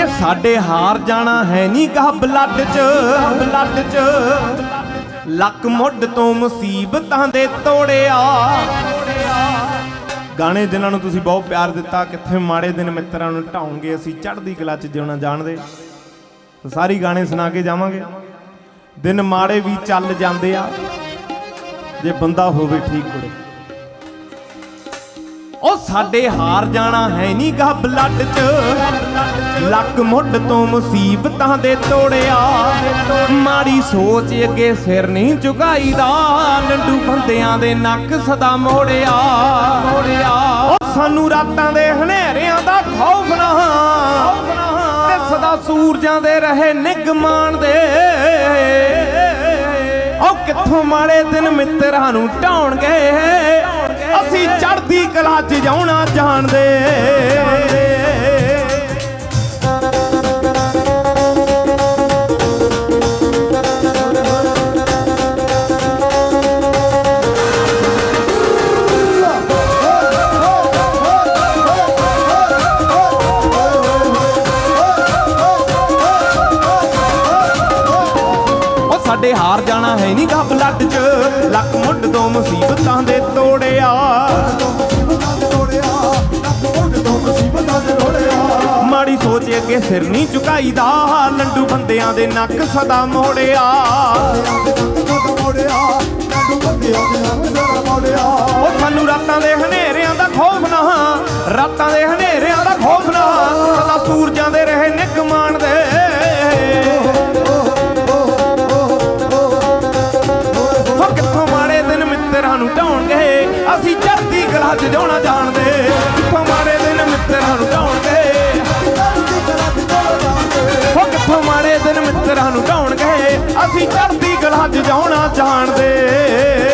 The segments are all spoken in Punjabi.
ਕਿ ਸਾਡੇ ਹਾਰ ਜਾਣਾ ਹੈ ਨਹੀਂ ਗਾ ਬਲੱਡ 'ਚ ਬਲੱਡ 'ਚ। ਲੱਕ ਮੁੱਢ ਤੋਂ ਮੁਸੀਬਤਾਂ ਦੇ ਤੋੜਿਆ। ਗਾਣੇ ਜਿਨ੍ਹਾਂ ਨੂੰ ਤੁਸੀਂ ਬਹੁਤ ਪਿਆਰ ਦਿੱਤਾ, ਕਿੱਥੇ ਮਾੜੇ ਦਿਨ ਮਿੱਤਰਾਂ ਨੂੰ ਢਾਉਣਗੇ ਅਸੀਂ ਚੜ੍ਹਦੀ ਕਲਾ 'ਚ ਜਿਉਣਾ ਜਾਣਦੇ। ਸਾਰੀ ਗਾਣੇ ਸੁਣਾ ਕੇ ਜਾਵਾਂਗੇ। ਦਿਨ ਮਾੜੇ ਵੀ ਚੱਲ ਜਾਂਦੇ ਆ, ਜੇ ਬੰਦਾ ਹੋਵੇ ਠੀਕ ਕੁੜੇ ਉਹ ਸਾਡੇ ਹਾਰ ਜਾਣਾ ਹੈ ਨਹੀਂ ਗਾ ਬਲੱਡ 'ਚ। ਲੱਕ ਮੁੱਢ ਤੋਂ ਮੁਸੀਬਤਾਂ ਦੇ ਤੋੜਿਆ। ਮਾੜੀ ਸੋਚ ਅੱਗੇ ਸਿਰ ਨਹੀਂ ਝੁਕਾਈਦਾ। ਲੰਡੂ ਬੰਦਿਆਂ ਦੇ ਨੱਕ ਸਦਾ ਮੋੜਿਆ। ਉਹ ਸਾਨੂੰ ਰਾਤਾਂ ਦੇ ਹਨੇਰਿਆਂ ਦਾ ਖੌਫ ਨਾ ਤੇ ਸਦਾ ਸੂਰਜਾਂ ਦੇ ਰਹੇ ਨਿਗਮਾਨ ਦੇ। ਉਹ ਕਿੱਥੋਂ ਮਾੜੇ ਦਿਨ ਮਿੱਤਰਾਂ ਨੂੰ ਢਾਉਣਗੇ? ਅਸੀਂ ਚੜ੍ਹਦੀ ਕਲਾ 'ਚ ਜਾਉਣਾ ਜਾਣਦੇ। ਉਹ ਸਾਡੇ ਹਾਰ ਹੈ ਨਹੀਂ ਗਾ ਬਲੱਡ 'ਚ। ਲੱਕ ਮੁੱਢ ਤੋਂ ਮੁਸੀਬਤਾਂ ਦੇ ਤੋੜਿਆ। ਮਾੜੀ ਸੋਚ ਅੱਗੇ ਸਿਰ ਨਹੀਂ ਝੁਕਾਈਦਾ। ਲੰਡੂ ਬੰਦਿਆਂ ਦੇ ਨੱਕ ਸਦਾ ਮੋੜਿਆ। ਉਹ ਸਾਨੂੰ ਰਾਤਾਂ ਦੇ ਹਨੇਰਿਆਂ ਦਾ ਖੌਫ ਨਾ। ਰਾਤਾਂ ਦੇ ਅਸੀਂ ਚੜ੍ਹਦੀ ਕਲਾ 'ਚ ਜਾਣਾ ਜਾਣਦੇ। ਕਿੱਥੋਂ ਮਾੜੇ ਦਿਨ ਮਿੱਤਰਾਂ ਨੂੰ ਢਾਉਣਗੇ? ਹੋ ਕਿੱਥੋਂ ਮਾੜੇ ਦਿਨ ਮਿੱਤਰਾਂ ਨੂੰ ਢਾਉਣਗੇ? ਅਸੀਂ ਚੜ੍ਹਦੀ ਕਲਾ 'ਚ ਜਾਣਾ ਜਾਣਦੇ।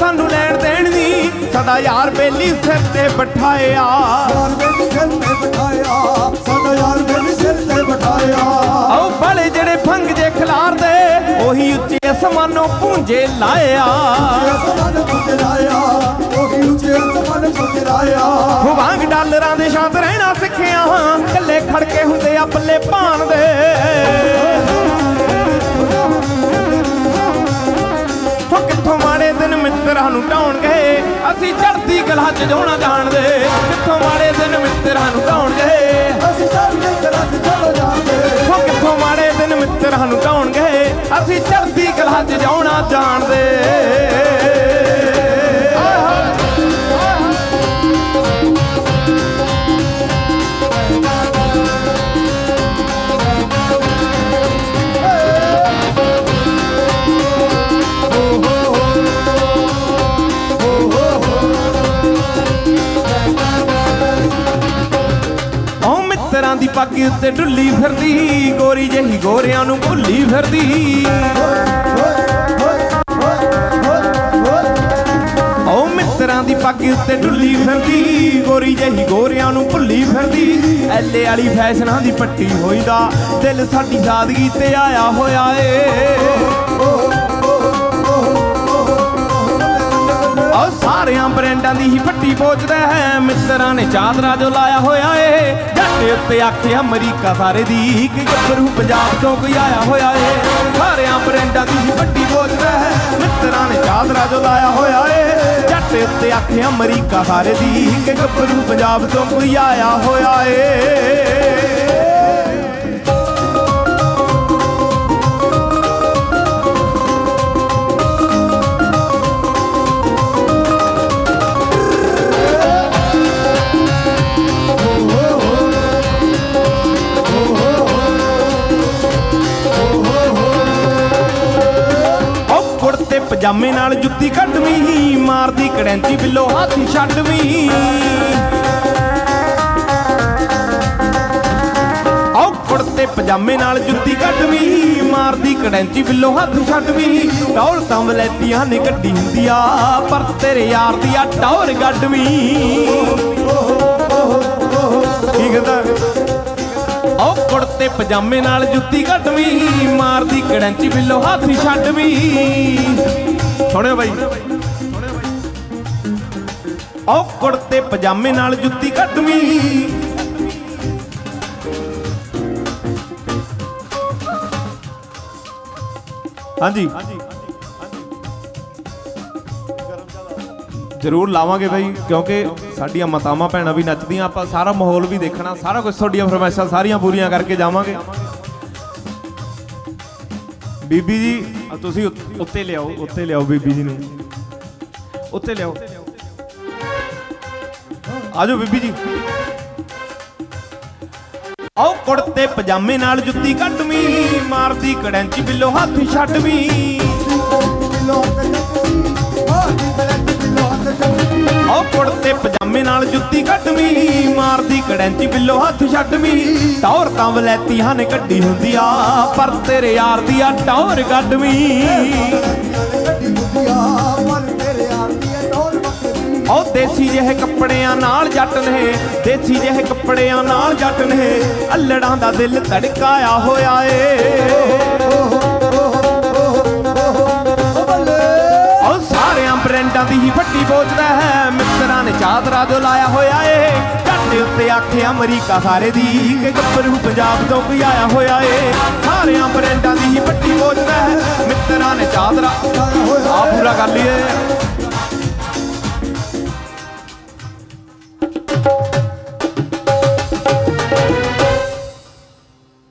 ਸਾਨੂੰ ਲੈਣ ਦੇਣ ਦੀ। ਸਦਾ ਯਾਰ ਬੇਲੀ ਸਿਰ ਤੇ ਬਿਠਾਇਆ। ਆਓ ਬੜੇ ਜਿਹੜੇ ਫੰਗ ਜੇ ਖਿਲਾਰਦੇ ਉਹੀ ਉੱਚੇ ਅਸਮਾਨੋਂ ਪੂੰਝੇ ਲਾਇਆ। ਹੋ ਵਾਂਗ ਡਾਲਰਾਂ ਦੇ ਸ਼ਾਂਤ ਰਹਿਣਾ ਸਿੱਖਿਆ। ਕੱਲੇ ਖੜਕੇ ਹੁੰਦੇ ਆ ਪੱਲੇ ਭਾਣ ਦੇ ਦਿਨ ਮਿੱਤਰਾਂ ਨੂੰ ਢਾਉਣਗੇ। ਅਸੀਂ ਚੜ੍ਹਦੀ ਕਲਾ 'ਚ ਜਾਣਾ ਜਾਣਦੇ। ਕਿੱਥੋਂ ਮਾੜੇ ਦਿਨ ਮਿੱਤਰਾਂ ਨੂੰ ਢਾਉਣਗੇ। ਹੋ ਕਿੱਥੋਂ ਮਾੜੇ ਦਿਨ ਮਿੱਤਰਾਂ ਨੂੰ ਢਾਉਣਗੇ। ਅਸੀਂ ਚੜ੍ਹਦੀ ਕਲਾ 'ਚ ਜਾਣਾ ਜਾਣਦੇ। ਮਿੱਤਰਾਂ ਉੱਤੇ ਢੁੱਲੀ ਫਿਰਦੀ, ਗੋਰੀ ਜਿਹੀ ਗੋਰਿਆਂ ਨੂੰ ਭੁੱਲੀ ਫਿਰਦੀ। ਓ ਮਿੱਤਰਾਂ ਦੀ ਪੱਗ ਉੱਤੇ ਢੁੱਲੀ ਫਿਰਦੀ, ਗੋਰੀ ਜਿਹੀ ਗੋਰਿਆਂ ਨੂੰ ਭੁੱਲੀ ਫਿਰਦੀ। ਐਲੇ ਵਾਲੀ ਫੈਸ਼ਨਾਂ ਦੀ ਪੱਟੀ ਹੋਈਦਾ, ਦਿਲ ਸਾਡੀ ਸਾਦਗੀ ਤੇ ਆਇਆ ਹੋਇਆ ਏ। ਓ ਸਾਰਿਆਂ ਬ੍ਰਾਂਡਾਂ ਦੀ ਹੀ ਫੱਟੀ ਪੋਚਦਾ ਹੈ। ਮਿੱਤਰਾਂ ਨੇ ਚਾਦਰਾ ਜੋ ਲਾਇਆ ਹੋਇਆ ਏ। ਜੱਟ ਉੱਤੇ ਆਖੇ ਅਮਰੀਕਾ ਸਾਰੇ ਦੀ ਕਿ ਗੱਭਰੂ ਪੰਜਾਬ ਤੋਂ ਕੋਈ ਆਇਆ ਹੋਇਆ ਏ। ਸਾਰਿਆਂ ਬ੍ਰਾਂਡਾਂ ਦੀ ਹੀ ਫੱਟੀ ਪੋਚਦਾ ਹੈ। ਮਿੱਤਰਾਂ ਨੇ ਚਾਦਰਾ ਜੋ ਲਾਇਆ ਹੋਇਆ ਏ। ਜੱਟ ਉੱਤੇ ਆਖਿਆ ਅਮਰੀਕਾ ਸਾਰੇ ਦੀ ਕਿ ਗੱਭਰੂ ਪੰਜਾਬ ਤੋਂ ਕੋਈ ਆਇਆ ਹੋਇਆ ਏ। ਪਜਾਮੇ ਨਾਲ ਜੁੱਤੀ ਕੱਢਵੀਂ ਮਾਰਦੀ ਕੜੈਂਚੀ ਬਿੱਲੋ ਹਾਥੀ ਛੱਡਵੀਂ। ਆਓ ਕੁੜਤੇ ਪਜਾਮੇ ਨਾਲ ਜੁੱਤੀ ਕੱਢਵੀਂ ਮਾਰਦੀ ਕੜੈਂਚੀ ਬਿੱਲੋ ਹੱਥ ਛੱਡਵੀਂ। ਟੌਰ ਤਾਂ ਵਲੈਤੀਆਂ ਨੇ ਗੱਡੀ ਹੁੰਦੀ ਆ, ਪਰ ਤੇਰੇ ਯਾਰ ਦੀ ਆ ਟੌਰ ਗੱਡਵੀਂ। ਕੀ ਕਹਿੰਦਾ? ਉਹ ਕੁੜਤੇ ਪਜਾਮੇ ਨਾਲ ਜੁੱਤੀ ਕੱਢਵੀਂ ਮਾਰਦੀ ਕੜੈਂਚੀ ਬਿੱਲੋ ਹੱਥ ਛੱਡਵੀਂ। ਸੁਣਿਓ ਬਾਈ। ਉਹ ਕੁੜਤੇ ਪਜਾਮੇ ਨਾਲ ਜੁੱਤੀ ਕੱਢਵੀਂ ਹਾਂਜੀ। ਜ਼ਰੂਰ ਲਾਵਾਂਗੇ ਬਾਈ, ਕਿਉਂਕਿ ਸਾਡੀਆਂ ਮਾਤਾਵਾਂ ਭੈਣਾਂ ਵੀ ਨੱਚਦੀਆਂ, ਆਪਾਂ ਸਾਰਾ ਮਾਹੌਲ ਵੀ ਦੇਖਣਾ, ਸਾਰਾ ਕੁਝ ਤੁਹਾਡੀਆਂ ਫਰਮਾਇਸ਼ਾਂ ਸਾਰੀਆਂ ਪੂਰੀਆਂ ਕਰਕੇ ਜਾਵਾਂਗੇ। ਬੀਬੀ ਜੀ ਆ ਤੁਸੀਂ ਉੱਤ- ਉੱਤੇ ਲਿਆਓ ਉੱਤੇ ਲਿਆਓ ਬੀਬੀ ਜੀ ਨੂੰ। ਉੱਤੇ ਲਿਆਓ। ਆਜੋ ਬੀਬੀ ਜੀ। ਆਓ ਕੁੜਤੇ, ਪਜਾਮੇ ਨਾਲ ਜੁੱਤੀ ਕੱਢਵੀਂ, ਮਾਰਦੀ ਕੜੈਂਚੀ ਬਿੱਲੋ ਹੱਥ ਛੱਡਵੀਂ। ਆਓ ਪਜਾਮੇ ਨਾਲ ਜੁੱਤੀ ਕੱਢਵੀਂ ਮਾਰਦੀ ਕੜੈਂਚੀ ਬਿੱਲੋ ਹੱਥ ਛੱਡਵੀਂ। ਟੌਰ ਤਾਂ ਵਲੈਤੀ ਨੇ ਕੱਢੀ ਹੁੰਦੀ ਆ, ਪਰ ਤੇਰੇ ਯਾਰ ਦੀ ਆ ਟੌਰ ਕੱਢਵੀਂ। ਉਹ ਦੇਸੀ ਜਿਹੇ ਕੱਪੜਿਆਂ ਨਾਲ ਜੱਟ ਨੇ, ਦੇਸੀ ਜਿਹੇ ਕੱਪੜਿਆਂ ਨਾਲ ਜੱਟ ਨੇ ਅల్లੜਾਂ ਦਾ ਦਿਲ ਧੜਕਾਇਆ ਹੋਇਆ ਏ। ਲਾਡਾਂ ਦੀ ਹੀ ਫੱਟੀ ਪੋਚਦਾ ਹੈ। ਮਿੱਤਰਾਂ ਨੇ ਚਾਦਰਾ ਜੋ ਲਾਇਆ ਹੋਇਆ ਏ ਜੱਟ ਉੱਤੇ ਆਖੇ ਅਮਰੀਕਾ ਸਾਰੇ ਦੀ, ਕਿ ਗੱਭਰੂ ਪੰਜਾਬ ਤੋਂ ਵੀ ਆਇਆ ਹੋਇਆ ਏ। ਸਾਰਿਆਂ ਬਰੈਂਡਾਂ ਦੀ ਹੀ